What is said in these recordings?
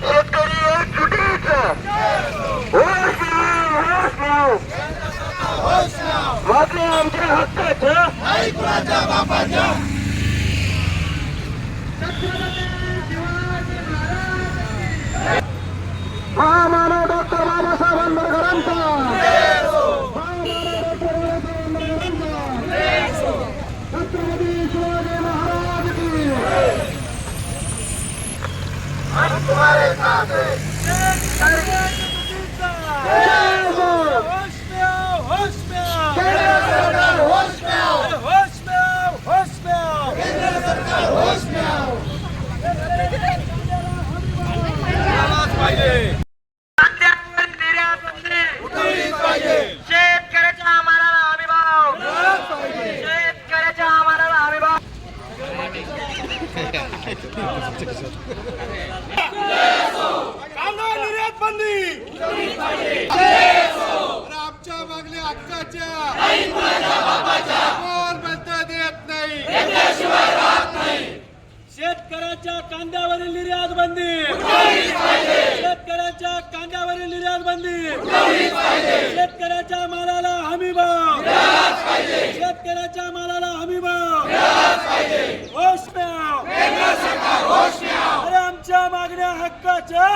शेतकरी एकजुटीचं होश आमच्या हक्काचं महामानव डॉक्टर बाबासाहेब आंबेडकरांचा महामानव डॉक्टर बाबासाहेब आंबेडकरांचा छत्रपती शिवाजी महाराज की शेतकऱ्याच्या आम्हाला हमी भाव शेतकऱ्याच्या आम्हाला हमी भाव कांदा निर्यात बंदी अरे आमच्या मागण्या हक्काच्या कोणबद्दल देत नाही शेतकऱ्याच्या कांद्यावरील निर्यात बंदी. शेतकऱ्याच्या कांद्यावरील निर्यात बंदी. शेतकऱ्याच्या मालाला हमी भाव. शेतकऱ्याच्या मालाला हमी भाव. होश अरे आमच्या मागण्या हक्काच्या.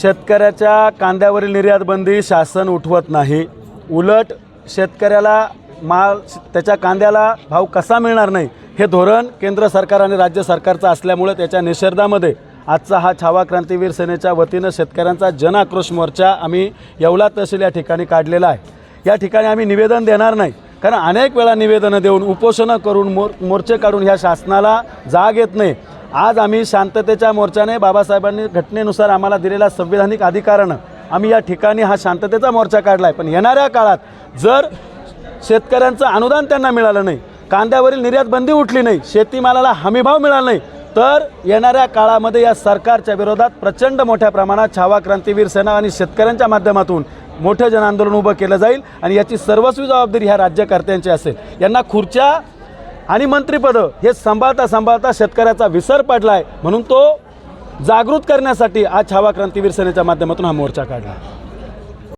शेतकऱ्याच्या कांद्यावरील निर्यात बंदी शासन उठवत नाही. उलट शेतकऱ्याला माल त्याच्या कांद्याला भाव कसा मिळणार नाही हे धोरण केंद्र सरकार आणि राज्य सरकारचं असल्यामुळे त्याच्या निषेधामध्ये आजचा हा छावा क्रांतीवीर सेनेच्या वतीनं शेतकऱ्यांचा जनआक्रोश मोर्चा आम्ही येवला तहसील या ठिकाणी काढलेला आहे. या ठिकाणी आम्ही निवेदन देणार नाही कारण अनेक वेळा निवेदनं देऊन उपोषणं करून मोर मोर्चे काढून ह्या शासनाला जाग येत नाही. आज आम्ही शांततेच्या मोर्चाने बाबासाहेबांनी घटनेनुसार आम्हाला दिलेल्या संविधानिक अधिकारानं आम्ही या ठिकाणी हा शांततेचा मोर्चा काढला आहे पण येणाऱ्या काळात जर शेतकऱ्यांचं अनुदान त्यांना मिळालं नाही कांद्यावरील निर्यात बंदी उठली नाही शेतीमालाला हमीभाव मिळाला नाही तर येणाऱ्या काळामध्ये या सरकारच्या विरोधात प्रचंड मोठ्या प्रमाणात छावा क्रांतीवीर सेना आणि शेतकऱ्यांच्या माध्यमातून मोठं जनआंदोलन उभं केलं जाईल आणि याची सर्वस्वी जबाबदारी ह्या राज्यकर्त्यांची असेल. यांना खुर्च्या आणि मंत्रिपदं हे सांभाळता सांभाळता शेतकऱ्याचा विसर पडला आहे म्हणून तो जागृत करण्यासाठी आज छावा क्रांतीवीर सेनेच्या माध्यमातून हा मोर्चा काढला.